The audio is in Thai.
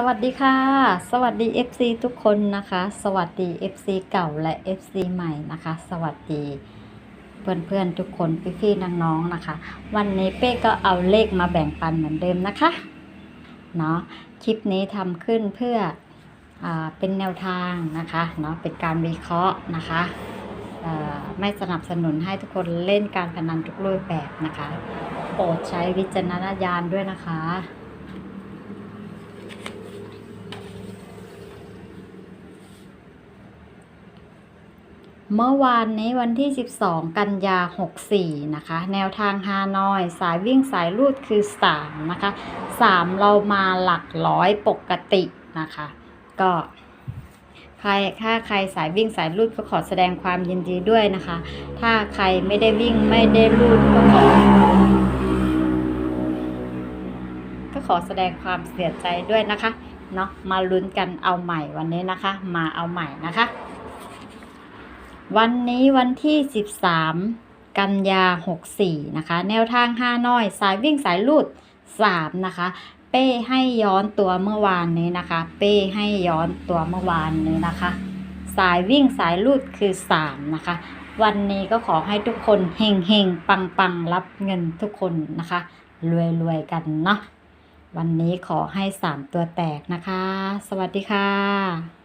สวัสดีค่ะ สวัสดี FC ทุกคนนะคะ สวัสดี FC เก่าและ FC ใหม่นะคะ สวัสดีเพื่อนๆทุกคนพี่ๆน้องๆนะคะ วันนี้เป้ก็เอาเลขมาแบ่งปันเหมือนเดิมนะคะเนาะคลิปนี้ทำขึ้นเพื่ออเป็นแนวทางนะคะเนาะเป็นการวิเคราะห์นะคะไม่สนับสนุนให้ทุกคนเล่นการพนันทุกรูปแบบนะคะโปรดใช้วิจารณญาณด้วยนะคะ เมื่อวานนี้วันที่ 12 กันยา 64 นะคะ แนวทางฮานอย สายวิ่งสายลูดคือ 3 นะคะ 3 เรามาหลักร้อยปกตินะคะ ก็ใครถ้าใครสายวิ่งสายลูดก็ขอแสดงความยินดีด้วยนะคะ ถ้าใครไม่ได้วิ่งไม่ได้ลูดก็ขอ ก็ขอแสดงความเสียใจด้วยนะคะ เนาะมาลุ้นกันเอาใหม่วันนี้นะคะ มาเอาใหม่นะคะ วันนี้วันที่ 13 กันยา 64 นะคะ แนวทางห้าน้อย สายวิ่งสายลูด 3 นะคะ เป้ให้ย้อนตัวเมื่อวานนี้นะคะ เป้ให้ย้อนตัวเมื่อวานนี้นะคะ สายวิ่งสายลูดคือ 3 นะคะ วันนี้ก็ขอให้ทุกคนเฮงเฮงปังปังรับเงินทุกคนนะคะ รวยรวยกันเนาะวันนี้ขอให้ 3 ตัวแตกนะคะ สวัสดีค่ะ